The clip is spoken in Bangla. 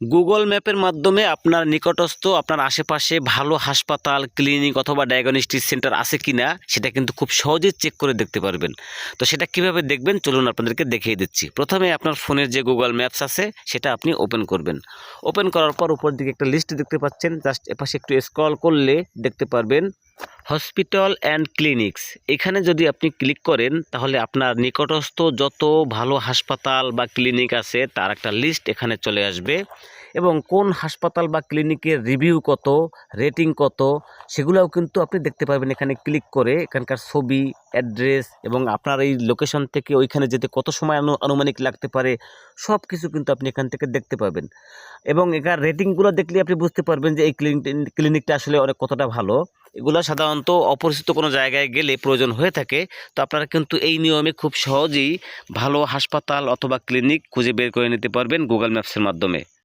গুগল ম্যাপের মাধ্যমে আপনার নিকটস্থ, আপনার আশেপাশে ভালো হাসপাতাল ক্লিনিক অথবা ডায়াগনস্টিক সেন্টার আছে কি না সেটা কিন্তু খুব সহজেই চেক করে দেখতে পারবেন। তো সেটা কীভাবে দেখবেন? চলুন আপনাদেরকে দেখিয়ে দিচ্ছি। প্রথমে আপনার ফোনের যে গুগল ম্যাপস আছে, সেটা আপনি ওপেন করবেন। ওপেন করার পর উপর দিকে একটা লিস্ট দেখতে পাচ্ছেন। জাস্ট এপাশে একটু স্ক্রল করলে দেখতে পারবেন হসপিটাল অ্যান্ড ক্লিনিক্স। এখানে যদি আপনি ক্লিক করেন, তাহলে আপনার নিকটস্থ যত ভালো হাসপাতাল বা ক্লিনিক আছে, তার একটা লিস্ট এখানে চলে আসবে। এবং কোন হাসপাতাল বা ক্লিনিকের রিভিউ কত, রেটিং কত, সেগুলোও কিন্তু আপনি দেখতে পারবেন এখানে ক্লিক করে এখানকার ছবি, অ্যাড্রেস এবং আপনার এই লোকেশন থেকে ওইখানে যেতে কত সময় আনু- আনুমানিক লাগতে পারে সব কিছু কিন্তু আপনি এখান থেকে দেখতে পাবেন। এবং এখানে রেটিংগুলো দেখলে আপনি বুঝতে পারবেন যে এই ক্লিনিক ক্লিনিকটা আসলে অনেক কতটা ভালো। এগুলো সাধারণত অপরিচিত কোনো জায়গায় গেলে প্রয়োজন হয়ে থাকে। তো আপনারা কিন্তু এই নিয়মে খুব সহজেই ভালো হাসপাতাল অথবা ক্লিনিক খুঁজে বের করে নিতে পারবেন গুগল ম্যাপসের মাধ্যমে।